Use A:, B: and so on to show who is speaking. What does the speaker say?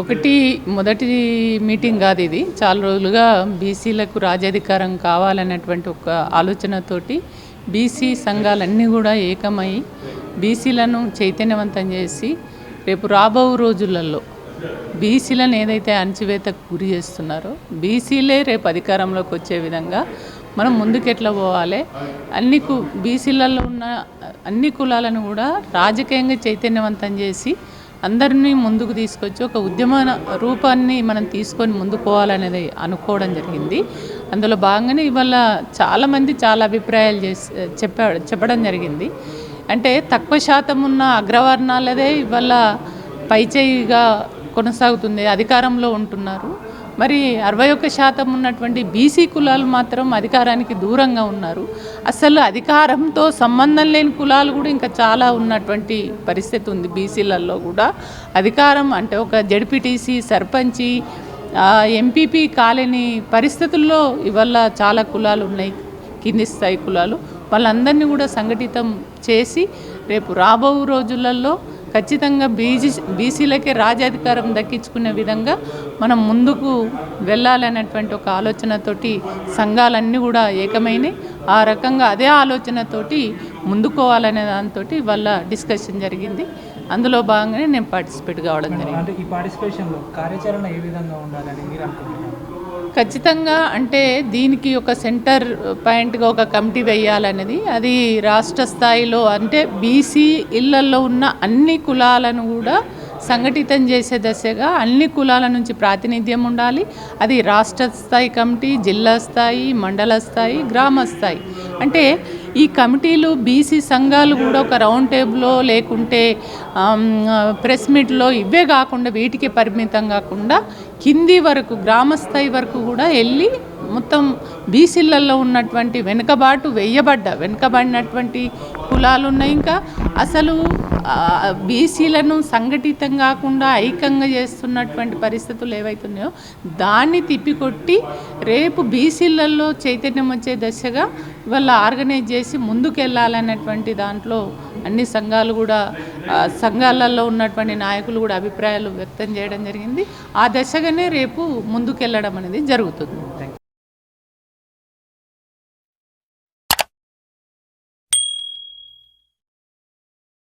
A: ఒకటి మొదటి మీటింగ్ కాదు ఇది. చాలా రోజులుగా బీసీలకు రాజ్యాధికారం కావాలన్నటువంటి ఒక ఆలోచనతోటి బీసీ సంఘాలన్నీ కూడా ఏకమై బీసీలను చైతన్యవంతం చేసి రేపు రాబో రోజులలో బీసీలను ఏదైతే అణచివేతకు గురి చేస్తున్నారో బీసీలే రేపు అధికారంలోకి వచ్చే విధంగా మనం ముందుకెట్లా పోవాలి? అన్ని కు బీసీలలో ఉన్న అన్ని కులాలను కూడా రాజకీయంగా చైతన్యవంతం చేసి అందరినీ ముందుకు తీసుకొచ్చి ఒక ఉద్యమ రూపాన్ని మనం తీసుకొని ముందుకు పోవాలనేది అనుకోవడం జరిగింది. అందులో భాగంగానే ఇవాళ చాలామంది చాలా అభిప్రాయాలు చేసి చెప్పా చెప్పడం జరిగింది. అంటే తక్కువ శాతం ఉన్న అగ్రవర్ణాలదే ఇవాళ పైచేయిగా కొనసాగుతుంది అధికారంలో ఉంటున్నారు. మరి అరవై ఒక్క శాతం ఉన్నటువంటి బీసీ కులాలు మాత్రం అధికారానికి దూరంగా ఉన్నారు. అసలు అధికారంతో సంబంధం లేని కులాలు కూడా ఇంకా చాలా ఉన్నటువంటి పరిస్థితి ఉంది బీసీలలో కూడా. అధికారం అంటే ఒక జడ్పీటీసీ సర్పంచి ఎంపీపీ కాలేని పరిస్థితుల్లో ఇవల్ల చాలా కులాలు ఉన్నాయి. కింది స్థాయి కులాలు. వాళ్ళందరినీ కూడా సంఘటితం చేసి రేపు రాబో రోజులలో ఖచ్చితంగా బీజీ బీసీలకే రాజ్యాధికారం దక్కించుకునే విధంగా మనం ముందుకు వెళ్ళాలనేటువంటి ఒక ఆలోచనతోటి సంఘాలన్నీ కూడా ఏకమైనవి ఆ రకంగా అదే ఆలోచనతోటి ముందుకోవాలనే దాంతో వాళ్ళ డిస్కషన్ జరిగింది. అందులో భాగంగానే నేను పార్టిసిపేట్ కావడం జరిగింది.
B: అంటే ఈ పార్టిసిపేషన్లో కార్యాచరణ ఏ విధంగా ఉండాలని మీరు అనుకుంటున్నారు?
A: ఖచ్చితంగా అంటే దీనికి ఒక సెంటర్ పాయింట్గా ఒక కమిటీ వేయాలనేది అది రాష్ట్ర స్థాయిలో అంటే బీసీ ఇళ్ళలో ఉన్న అన్ని కులాలను కూడా సంఘటితం చేసే దశగా అన్ని కులాల నుంచి ప్రాతినిధ్యం ఉండాలి. అది రాష్ట్ర స్థాయి కమిటీ జిల్లా స్థాయి మండల స్థాయి గ్రామ స్థాయి. అంటే ఈ కమిటీలు బీసీ సంఘాలు కూడా ఒక రౌండ్ టేబుల్లో లేకుంటే ప్రెస్ మీట్లో ఇవే కాకుండా వీటికి పరిమితం కాకుండా కింది వరకు గ్రామ స్థాయి వరకు కూడా వెళ్ళి మొత్తం బీసీలలో ఉన్నటువంటి వెనుకబాటు వెయ్యబడ్డ వెనుకబడినటువంటి కులాలు ఉన్నాయి ఇంకా. అసలు బీసీలను సంఘటితం కాకుండా ఐక్యంగా చేస్తున్నటువంటి పరిస్థితులు ఏవైతున్నాయో దాన్ని తిప్పికొట్టి రేపు బీసీలలో చైతన్యం వచ్చే దశగా ఇవాళ ఆర్గనైజ్ చేసి ముందుకెళ్ళాలనేటువంటి దాంట్లో అన్ని సంఘాలు కూడా సంఘాలలో ఉన్నటువంటి నాయకులు కూడా అభిప్రాయాలు వ్యక్తం చేయడం జరిగింది. ఆ దశగానే రేపు ముందుకెళ్ళడం అనేది జరుగుతుంది.